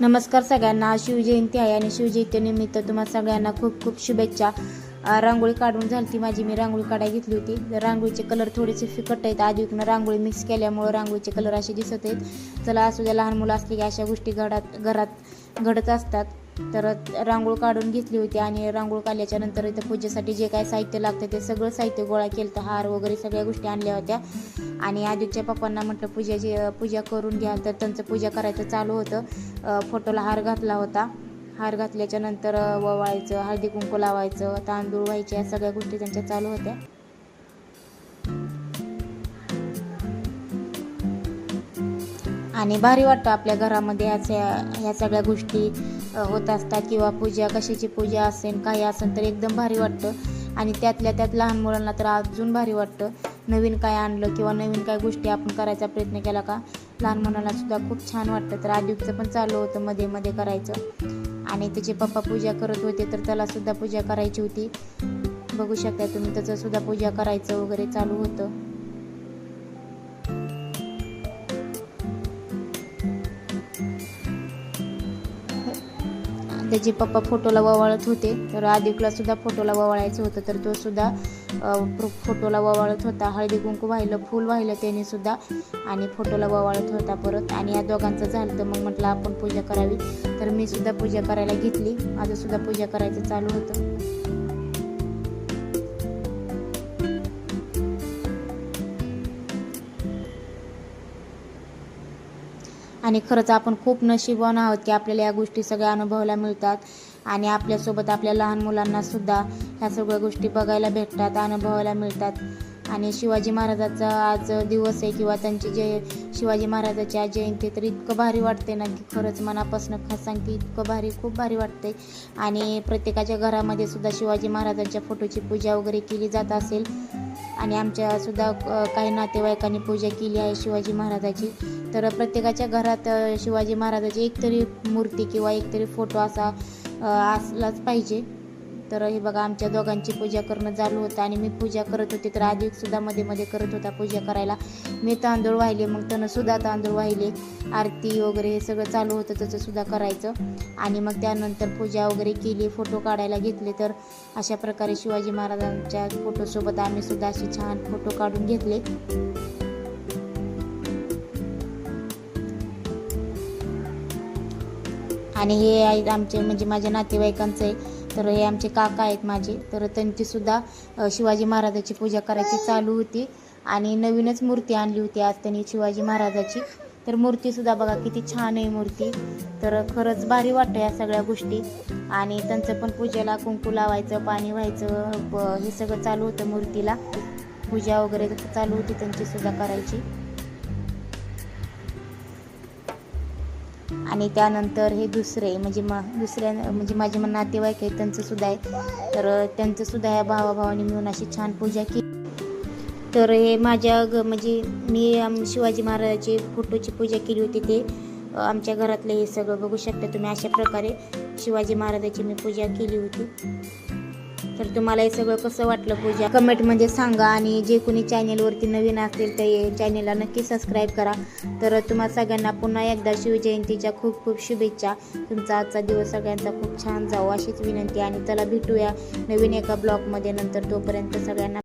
नमस्कार सगळ्यांना. शिवजयंती आहे आणि शिवजयंतीनिमित्त तुम्हाला सगळ्यांना खूप खूप शुभेच्छा. रांगोळी काढून झाली ती माझी. मी रांगोळी काढायला घेतली होती. तर रांगोळीचे कलर थोडेसे फिकट आहेत. आधीकडनं रांगोळी मिक्स केल्यामुळं रांगोळीचे कलर असे दिसत आहेत. चला असू द्या लहान मुलं असली की अशा गोष्टी घडात घरात घडत असतात. तर रांगोळ काढून घेतली होती आणि रांगोळ काढल्याच्या नंतर इथं पूजेसाठी जे काय साहित्य लागतं ते सगळं साहित्य गोळा केलं तर हार वगैरे सगळ्या गोष्टी आणल्या होत्या. आणि आदितच्या पप्पांना म्हटलं पूजाची पूजा करून घ्या तर त्यांचं पूजा करायचं चालू होतं. फोटोला हार घातला होता. हार घातल्याच्या नंतर अ, ववाळायचं हळदी कुंकू लावायचं तांदूळ व्हायचे या सगळ्या गोष्टी त्यांच्या चालू होत्या. आणि भारी वाटतं आपल्या घरामध्ये ह्याच्या ह्या सगळ्या गोष्टी. होत असतात किंवा पूजा कशाची पूजा असेल काही असेल तर एकदम भारी वाटतं. आणि त्यातल्या त्यात लहान मुलांना तर अजून भारी वाटतं. नवीन काय आणलं किंवा नवीन काय गोष्टी आपण करायचा प्रयत्न केला का? लहान मुलांना सुद्धा खूप छान वाटतं. तर आदित्यचं पण चालू होतं मध्ये मध्ये करायचं. आणि त्याचे पप्पा पूजा करत होते तर त्याला सुद्धा पूजा करायची होती. बघू शकता तुम्ही त्याचं सुद्धा पूजा करायचं वगैरे चालू होतं. त्याचे पप्पा फोटोला ववाळत होते. तर आदिकला सुद्धा फोटोला ववाळायचं होतं. तर तो सुद्धा फोटोला ववाळत होता. हळदी कुंकू वाहिलं फूल वाहिलं त्याने सुद्धा आणि फोटोला ववाळत होता परत. आणि या दोघांचं झालं तर मग म्हटलं आपण पूजा करावी. तर मी सुद्धा पूजा करायला घेतली. माझं सुद्धा पूजा करायचं चालू होतं. आणि खरंच आपण खूप नशीबवान आहोत की आपल्याला या गोष्टी सगळ्या अनुभवायला मिळतात. आणि आपल्यासोबत आपल्या लहान मुलांनासुद्धा ह्या सगळ्या गोष्टी बघायला भेटतात अनुभवायला मिळतात. आणि शिवाजी महाराजाचा आज दिवस आहे किंवा त्यांची जे शिवाजी महाराजाची आज जयंती तर इतकं भारी वाटते ना की खरंच मनापासून खास सांगते इतकं भारी खूप भारी वाटते आणि प्रत्येकाच्या घरामध्ये सुद्धा शिवाजी महाराजांच्या फोटोची पूजा वगैरे केली जात असेल. आणि आमच्यासुद्धा काही नातेवाईकांनी पूजा केली आहे शिवाजी महाराजाची. तर प्रत्येकाच्या घरात शिवाजी महाराजाची एक तरी मूर्ती किंवा एक तरी फोटो असा असलाच पाहिजे. तर हे बघा आमच्या दोघांची पूजा करणं चालू होतं आणि मी पूजा करत होते. तर आधी सुद्धा मध्ये मध्ये करत होता पूजा करायला. मी तांदूळ वाहिले मग त्यानं सुद्धा तांदूळ वाहिले. आरती वगैरे हे सगळं चालू होतं त्याचं सुद्धा करायचं. आणि मग त्यानंतर पूजा वगैरे केली फोटो काढायला घेतले. तर अशा प्रकारे शिवाजी महाराजांच्या फोटोसोबत आम्ही सुद्धा असे छान फोटो काढून घेतले. आणि हे आहेत आमचे म्हणजे माझ्या नातेवाईकांचं आहे. तर हे आमचे काका आहेत माझे. तर त्यांचीसुद्धा शिवाजी महाराजाची पूजा करायची चालू होती. आणि नवीनच मूर्ती आणली होती आज त्यांनी शिवाजी महाराजाची. तर मूर्तीसुद्धा बघा किती छान आहे मूर्ती. तर खरंच भारी वाटतं या सगळ्या गोष्टी. आणि त्यांचं पण पूजेला कुंकू लावायचं पाणी व्हायचं हे सगळं चालू होतं मूर्तीला. पूजा वगैरे चालू होती त्यांचीसुद्धा करायची. आणि त्यानंतर हे दुसरे म्हणजे मा दुसऱ्या म्हणजे माझे म- नातेवाईक आहेत त्यांचं सुद्धा आहे. तर त्यांचं सुद्धा या भावाभावाने मिळून अशी छान पूजा केली. तर हे माझ्या ग म्हणजे मी आम- शिवाजी महाराजाची फोटोची पूजा केली होती ते. आमच्या घरातले हे सगळं बघू शकता तुम्ही अशा प्रकारे शिवाजी महाराजाची मी पूजा केली होती. तर तुम्हाला हे सगळं कसं वाटलं पूजा? कमेंटमध्ये म्हणजे सांगा आणि जे कोणी चॅनेलवरती नवीन असतील ते चॅनेलला नक्की सबस्क्राईब करा. तर तुम्हा सगळ्यांना पुन्हा एकदा शिवजयंतीच्या खूप खूप शुभेच्छा. तुमचा आजचा दिवस सगळ्यांचा खूप छान जावं अशीच विनंती आणि चला भेटूया नवीन एका ब्लॉगमध्ये नंतर तोपर्यंत सगळ्यांना